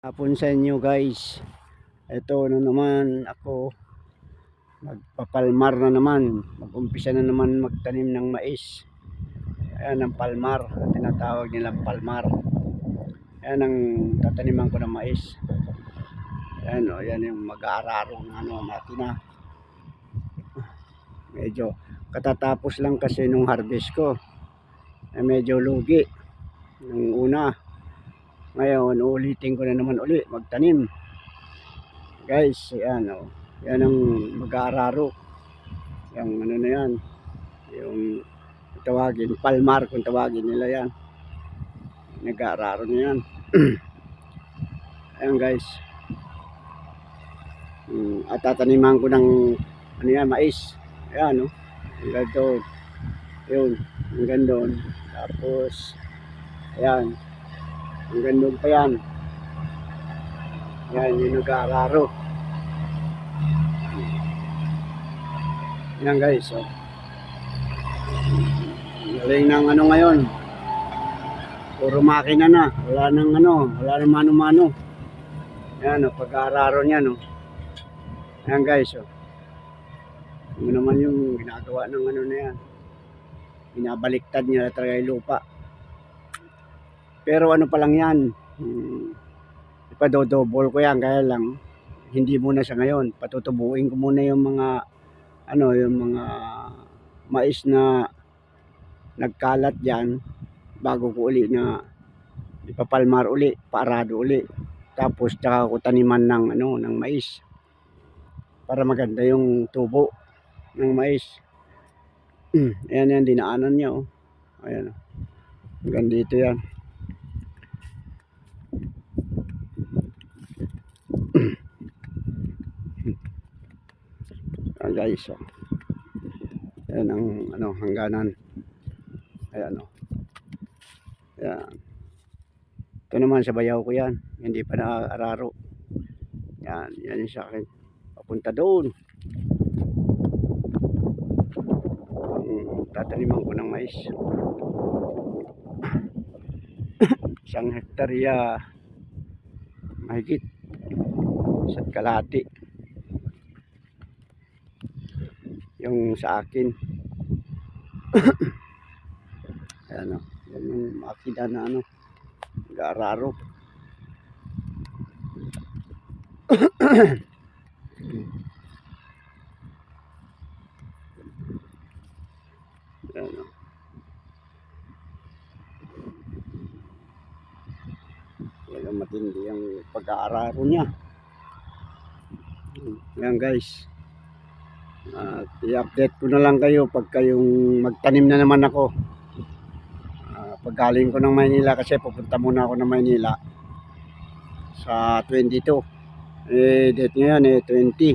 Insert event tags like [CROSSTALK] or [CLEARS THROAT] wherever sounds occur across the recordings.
Hapon sa inyo guys. Ito na naman ako. Magpapalmar na naman. Mag-umpisa na naman magtanim ng mais. Ayan ang palmar. Tinatawag nilang palmar. Ayan ang tataniman ko ng mais. Ayan o. Ayan yung mag-aararo ng ano, makina. Medyo katatapos lang kasi nung harvest ko. Eh, medyo lugi. Nung una. Ngayon, ulitin ko na naman uli, magtanim. Guys, yan o. Yan ang mag-aararo. Yung ano na yan. Yung tawagin, palmar kung tawagin nila yan. Nag-aararo na yan. [CLEARS THROAT] Ayan guys. Hmm, at tataniman ko ng ano yan, mais. Ayan o. Hanggang doon. Yun. Hanggang doon. Tapos, ayan. Hanggang doon pa yan. Yan, yung nag-aararo. Yan guys, oh. Galing ng ano ngayon. Puro makina na. Wala nang ano, wala nang mano-mano. Yan, oh, pag-aararo niya, no. Yan guys, oh. Ano naman yung ginagawa ng ano na yan. Binabaliktad niya talaga yung lupa. Pero ano pa lang yan, hmm, ipadodouble ko yan, kaya lang, hindi muna sa ngayon. Patutubuin ko muna yung mga, ano, yung mga mais na nagkalat dyan, bago ko uli na ipapalmar uli, paarado uli. Tapos, tsaka ko taniman ng, ano, ng mais. Para maganda yung tubo ng mais. Ayan yan, dinaanan niya, oh. Ayan, oh. Hanggang dito yan. Ayan guys, oh. Ayan ang ano, hangganan. Ayan oh. Ayan. Ito naman sa bayaw ko yan. Hindi pa naaararo. Yan, yan yung sa akin. Papunta doon. Ang tataniman ko ng mais. [COUGHS] Isang hektarya mahigit. Isa't kalahati. Yung sa akin. [COUGHS] Ayan o. Yan yung makina na ano. Gararo. [COUGHS] Ayan o. Talagang matindi ang pag-aararo niya. Ayan guys. At i-update ko na lang kayo pag kayong magtanim na naman ako. Ah, pag galing ko ng Maynila kasi pupunta muna ako ng Maynila sa 22. Eh, date ngayon eh, 20.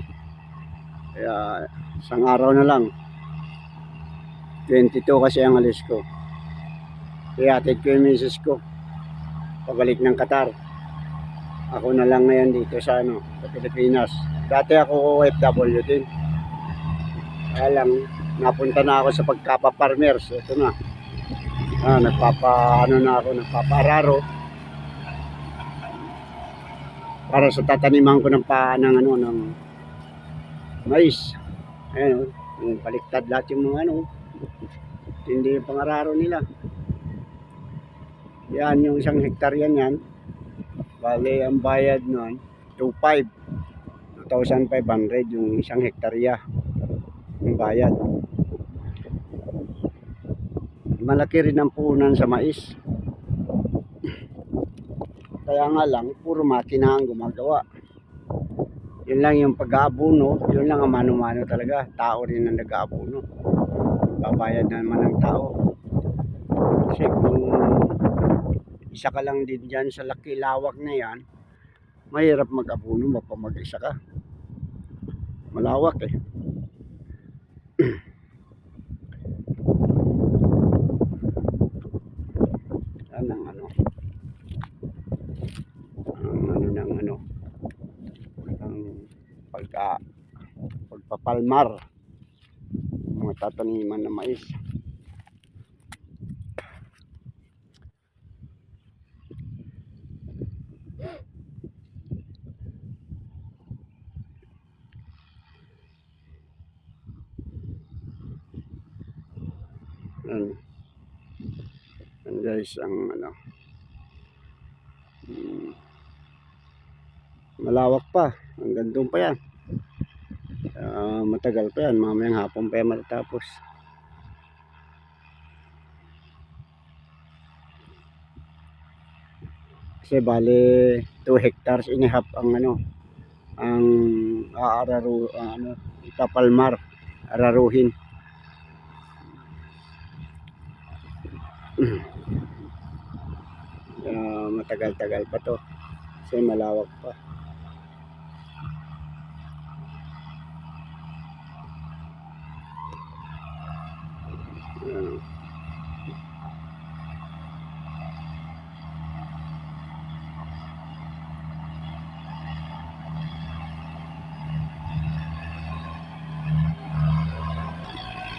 Kaya, isang araw na lang. 22 kasi ang alis ko. Kaya, atid ko yung misis ko. Pabalik ng Qatar. Ako na lang ngayon dito sa ano, sa Pilipinas. Dati ako OFW din. Kaya lang, napunta na ako sa pagkapa-farmers. Ito na. Ah, nagpapa, ano na ako, nagpapa-araro. Para sa tataniman ko ng pa, ng ano, ng mais. Ayan, yung baliktad lahat yung mga ano. Hindi yung pangararo nila. Yan, yung isang hektarya niyan. Bale, ang bayad nun, 2,500. 2,500 yung isang hektarya yung bayad. Malaki rin ang puhunan sa mais. Kaya nga lang, puro makina ang gumagawa. Yun lang yung pag-aabuno, yun lang ang mano-mano talaga. Tao rin ang nag-aabuno. Babayad naman ng tao. Kasi kung isa ka lang din dyan sa laki lawak na yan, mahirap mag-abuno mo pa mag-isa ka. Malawak eh. palmar. Mga tataniman na mais. And, and guys ang ano. Hmm. Malawak pa. Hanggang doon pa yan. Ah, matagal pa yan. Mamayang hapon pa yan matatapos. Kasi bale 2 hectares and a half ang ano ang aararu ang ano ipapalmar araruhin. [CLEARS THROAT] Ah, matagal-tagal pa to. Kasi malawak pa. Ah.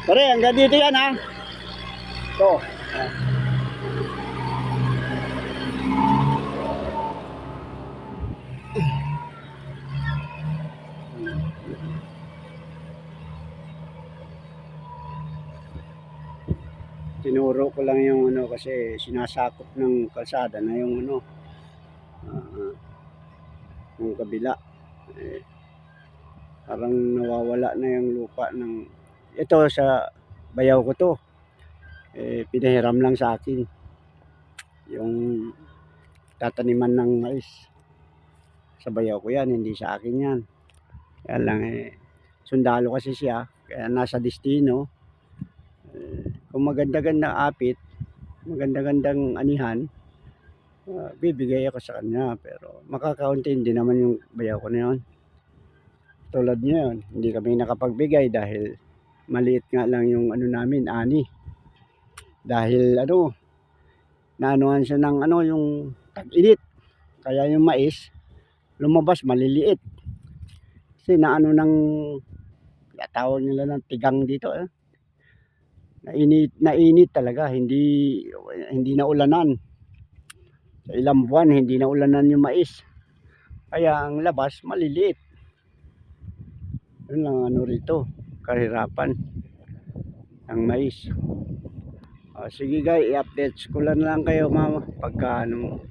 Pare, hanggang dito yan ha. Ito. Ah. Tinuro ko lang yung ano kasi sinasakop ng kalsada na yung ano ah, yung kabila. Eh, parang nawawala na yung lupa ng ito sa bayaw ko to. Eh, pinahiram lang sa akin yung tataniman ng mais. Sa bayaw ko yan, hindi sa akin yan. Kaya lang eh, sundalo kasi siya, kaya nasa destino. Eh, kung maganda-gandang apit, maganda-gandang anihan, ah, bibigay ako sa kanya. Pero makakaunti din naman yung bayaw ko na yun. Tulad niya yun, hindi kami nakapagbigay dahil maliit nga lang yung ano namin, ani. Dahil ano, naanuhan siya ng ano, yung tag-init. Kaya yung mais, lumabas maliliit. Kasi naano ng, tawag nila ng tigang dito. Eh. Nainit, nainit talaga, hindi, hindi na ulanan. Sa ilang buwan, hindi na ulanan yung mais. Kaya ang labas, maliliit. Yun lang ano rito, kahirapan ng mais. O, sige guys, i-update ko lang lang kayo mama pagka ano,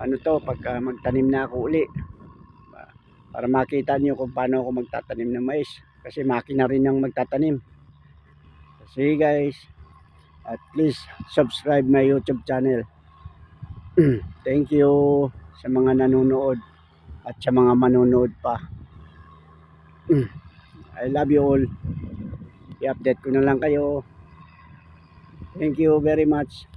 ano to, pagka magtanim na ako uli. Para makita niyo kung paano ako magtatanim ng mais. Kasi makina rin ang magtatanim. Sige guys, at please subscribe my YouTube channel. [CLEARS THROAT] Thank you sa mga nanonood at sa mga manonood pa. [CLEARS THROAT] I love you all. I-update ko na lang kayo. Thank you very much.